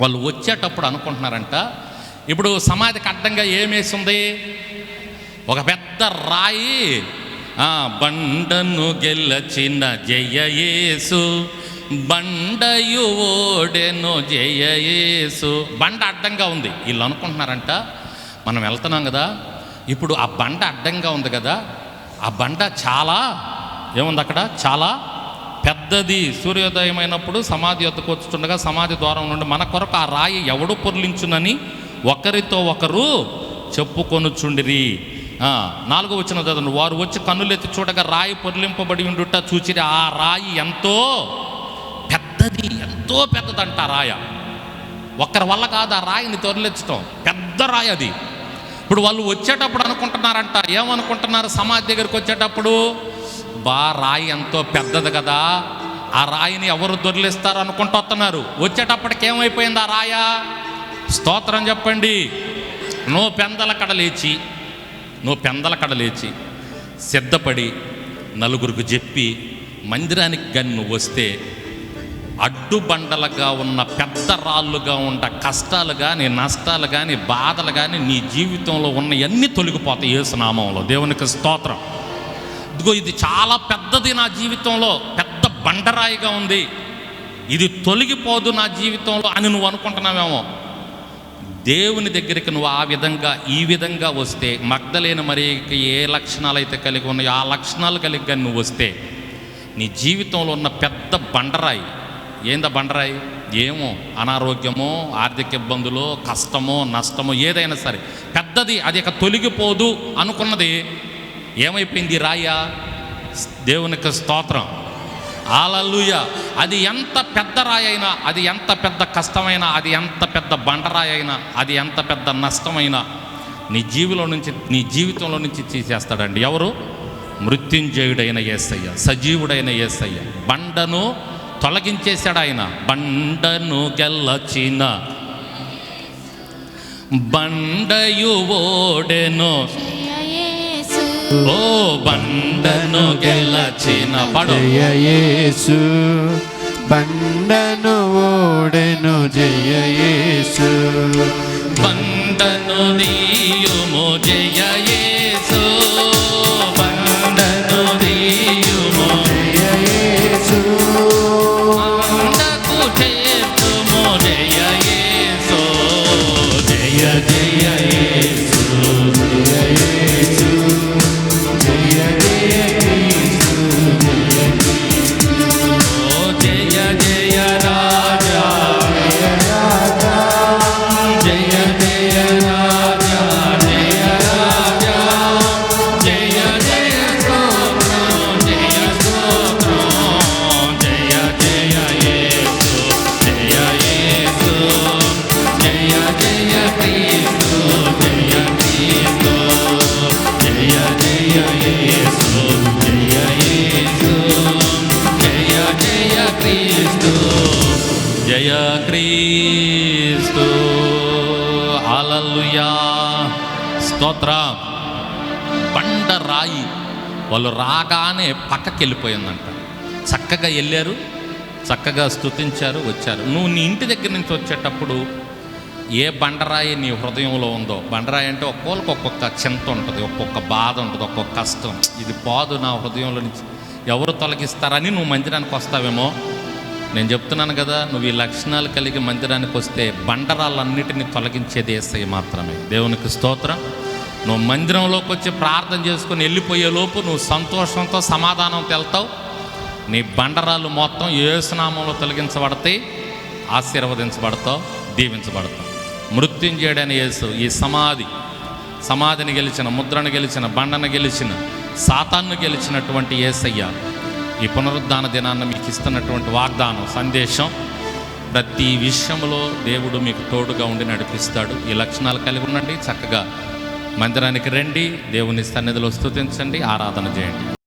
వాళ్ళు వచ్చేటప్పుడు అనుకుంటున్నారంట ఇప్పుడు సమాధికి అడ్డంగా ఏమేసింది? ఒక పెద్ద రాయి ఆ బండను గెలచిన జయయేసు బండయు ఓడెను జయయేసు బండ అడ్డంగా ఉంది. వీళ్ళు అనుకుంటున్నారంట మనం వెళ్తున్నాం కదా ఇప్పుడు ఆ బండ అడ్డంగా ఉంది కదా ఆ బండ చాలా ఏముంది అక్కడ? చాలా పెద్దది సూర్యోదయం అయినప్పుడు సమాధి వద్దకు వచ్చుండగా సమాధి ద్వారం నుండి మన కొరకు ఆ రాయి ఎవడు పొర్లించునని ఒకరితో ఒకరు చెప్పుకొనుచుండిరి. నాలుగో వచ్చిన చదవండి వారు వచ్చి కన్నులెత్తి చూడగా రాయి పొర్లింపబడి ఉండుట చూచిరి. ఆ రాయి ఎంతో పెద్దది ఎంతో పెద్దదంట ఆ రాయ. ఒక్కరి వల్ల కాదు ఆ రాయిని తొరలించడం పెద్ద రాయి అది. ఇప్పుడు వాళ్ళు వచ్చేటప్పుడు అనుకుంటున్నారంట. ఏమనుకుంటున్నారు? సమాధి దగ్గరికి వచ్చేటప్పుడు అబ్బా రాయి ఎంతో పెద్దది కదా. ఆ రాయిని ఎవరు దొరిలిస్తారు అనుకుంటూ వస్తున్నారు. వచ్చేటప్పటికి ఏమైపోయింది ఆ రాయ? స్తోత్రం చెప్పండి. నువ్వు పెందల కడలేచి నువ్వు పెందల కడలేచి సిద్ధపడి నలుగురికి చెప్పి మందిరానికి కానీ నువ్వు వస్తే అడ్డుబండలుగా ఉన్న పెద్ద రాళ్ళుగా ఉన్న కష్టాలు కానీ నష్టాలు కానీ బాధలు కానీ నీ జీవితంలో ఉన్నవన్నీ తొలగిపోతాయి యేసునామంలో. దేవునికి స్తోత్రం. ఇదిగో ఇది చాలా పెద్దది నా జీవితంలో పెద్ద బండరాయిగా ఉంది. ఇది తొలగిపోదు నా జీవితంలో అని నువ్వు అనుకుంటున్నావేమో. దేవుని దగ్గరికి నువ్వు ఆ విధంగా ఈ విధంగా వస్తే మగ్ధలేని మరీకి ఏ లక్షణాలు అయితే కలిగి ఉన్నాయో ఆ లక్షణాలు కలిగి కానీ నువ్వు వస్తే నీ జీవితంలో ఉన్న పెద్ద బండరాయి ఏందా బండరాయి? ఏమో అనారోగ్యమో ఆర్థిక ఇబ్బందులో కష్టమో నష్టమో ఏదైనా సరే పెద్దది అది ఇక తొలగిపోదు అనుకున్నది ఏమైపోయింది రాయ? దేవునికి స్తోత్రం. ఆలల్లుయ అది ఎంత పెద్ద రాయైనా అది ఎంత పెద్ద కష్టమైనా అది ఎంత పెద్ద బండరాయైనా అది ఎంత పెద్ద నష్టమైనా నీ జీవిలో నుంచి నీ జీవితంలో నుంచి తీసేస్తాడండి. ఎవరు? మృత్యుంజయుడైన యేసయ్య సజీవుడైన యేసయ్య బండను తొలగించేశాడు ఆయన. బండను గెల్లచిన బండయు ఓడెను ఓ బండను గెలచిన పడు. జయయేసు బండను ఓడెను జయయేసు బండను దీయుము జయయేసు బండను దీయుము జయయేసు బండకు చేర్చుము జయయేసు జయ జయ జయ క్రీస్తు హల్లెలూయా స్తోత్రం బండ రాయి. వాళ్ళు రాగానే పక్కకి వెళ్ళిపోయిందంట. చక్కగా వెళ్ళారు. చక్కగా స్తుతించారు వచ్చారు. నువ్వు నీ ఇంటి దగ్గర నుంచి వచ్చేటప్పుడు ఏ బండరాయి నీ హృదయంలో ఉందో బండరాయి అంటే ఒక్కొక్కరికి ఒక్కొక్క చింత ఉంటుంది ఒక్కొక్క బాధ ఉంటుంది ఒక్కొక్క కష్టం. ఇది పోదు నా హృదయంలో నుంచి ఎవరు తొలగిస్తారని నువ్వు మందిరానికి వస్తావేమో? నేను చెప్తున్నాను కదా నువ్వు ఈ లక్షణాలు కలిగి మందిరానికి వస్తే బండరాలన్నిటిని తొలగించేది ఏసై మాత్రమే. దేవునికి స్తోత్రం. నువ్వు మందిరంలోకి వచ్చి ప్రార్థన చేసుకొని వెళ్ళిపోయే లోపు నువ్వు సంతోషంతో సమాధానం తెల్తావు నీ బండరాలు మొత్తం ఏసునామంలో తొలగించబడతాయి ఆశీర్వదించబడతావు దీవించబడతావు. మృత్యుంజయుడని యేసు ఈ సమాధి సమాధిని గెలిచిన ముద్రను గెలిచిన బండను గెలిచిన సాతాన్ను గెలిచినటువంటి ఏసయ్య ఈ పునరుద్ధాన దినాన్ని మీకు ఇస్తున్నటువంటి వాగ్దానం సందేశం ప్రతి విషయంలో దేవుడు మీకు తోడుగా ఉండి నడిపిస్తాడు. ఈ లక్షణాలు కలిగి ఉండండి. చక్కగా మందిరానికి రండి. దేవుని సన్నిధిలో స్తుతించండి. ఆరాధన చేయండి.